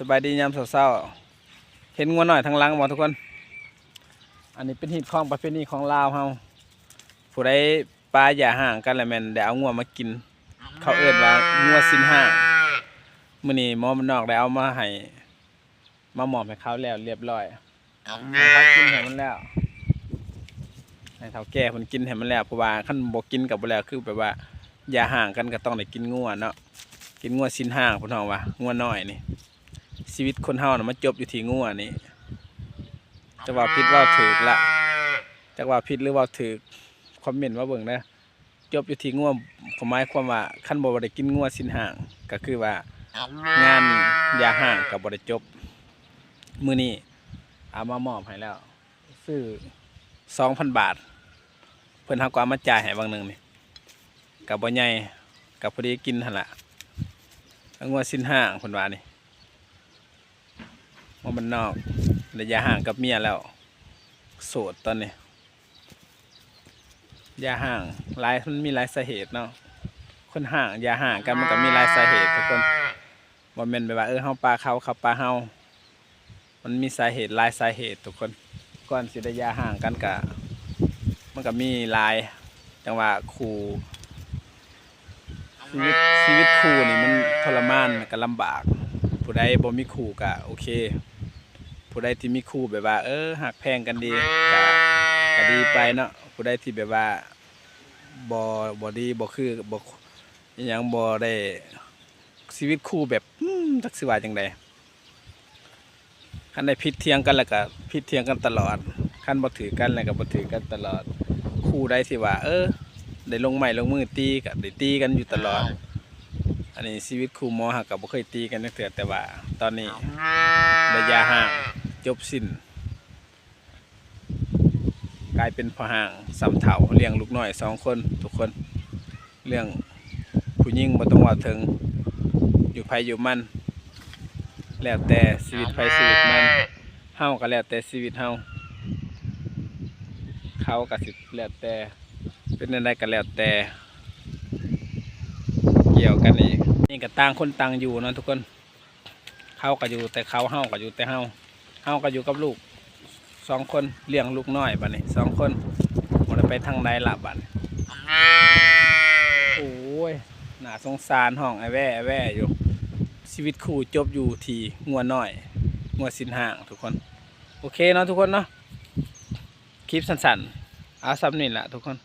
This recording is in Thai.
สบายดียามเศร้าๆเห็นงัวหน่อยทางหลังบ่ทุกคน อันนี้เป็นหิดของประเพณีของลาวเฮาผู้ใดปลาอย่าห่างกันแหละแม่นได้เอางัวมากิน เขาเอิ้นว่างัวสินห้างมื้อนี้หมอมันนอกได้เอามาให้มามอบให้เขาแล้วเรียบร้อยให้เขากินให้มันแล้วให้เฒ่าแก่เพิ่นกินให้มันแล้วเพราะว่าคันบ่กินก็บ่แล้วคือแบบว่าอย่าห่างกันก็ต้องได้กินงัวเนาะกินงัวสินห้างเพิ่นเฮาว่างัวน้อยนี่ ชีวิตคนเฮาน่ะมันจบอยู่ที่งัวนี่จะว่าผิดว่าถูกละจะว่าผิดหรือว่าถูกคอมเมนต์มาเบิ่งนะจบอยู่ที่งัวผมหมายความว่าคันบ่ได้กินงัวสิ้นห่างก็คือว่างานยาห่างก็บ่ได้จบมื้อนี้เอามามอบให้แล้วซื้อ2,000บาท เพิ่นเฮาก็เอามาจ่ายให้บางหนึ่งนี่ก็บ่ใหญ่ก็พอดีกินหั่นล่ะงัวสิ้นห่างเพิ่นว่านี่ ว่ามันนอกระยะห่างกับเมียแล้ว โสดตอนนี้ยาห่างหลายมันมีหลายสาเหตุเนาะคนห่างยาห่างกันมันก็มีหลายสาเหตุทุกคนว่าแม่นไปว่าเออเฮาปลาเขาเขาปลาเฮามันมีสาเหตุหลายสาเหตุทุกคนก่อนสิได้ยาห่างกันกะมันก็มีหลายจังว่าคู่ชีวิตชีวิตคู่นี่มันทรมานมันก็ลำบาก ผู้ใดบ่มีคู่ก็โอเค ผู้ใดที่มีคู่แบบว่า เออหักแพงกันดีก็ก็ดีไปเนาะผู้ใดที่แบบว่าบ่บ่ดีบ่คือบ่อิหยังบ่ได้ชีวิตคู่แบบอืมจักสิว่าจังไดคันได้ผิดเถียงกันแล้วก็ผิดเถียงกันตลอดคันบ่ถือกันแล้วก็บ่ถือกันตลอด คู่ใดที่ว่า เออ ได้ลงไม้ลงมือตีก็ได้ตีกันอยู่ตลอด อันนี้ชีวิตครูหมอหักกับบ่เคยตีกันนักเถื่อแต่ว่า ตอนนี้ระยะห่างจบสิ้น กลายเป็นพ่อห่างสำเถาเลี้ยงลูกน้อยสองคนทุกคนเรื่องผู้หญิงบ่ต้องว่าถึงอยู่ไผอยู่มัน แล้วแต่ชีวิตไผชีวิตมันเฮาก็แล้วแต่ชีวิตเฮาเขาก็สิแล้วแต่เป็นอันใดก็แล้วแต่เกี่ยวกันอีก นี่ก็ต่างคนต่างอยู่เนาะทุกคนเขาก็อยู่แต่เขาเฮาก็อยู่แต่เฮาเฮาก็อยู่กับลูกสองคนเลี้ยงลูกน้อยบัดนี้สองคนหมดไปทางใดละบัดนี้โอ้ยน่าสงสารห้องไอ้แว่ไอ้แว่อยู่ ชีวิตคู่จบอยู่ที่งัวน้อยงัวสินห่างทุกคน โอเคเนาะทุกคนเนาะคลิปสั้นๆเอาซ้ำนี่แหละทุกคน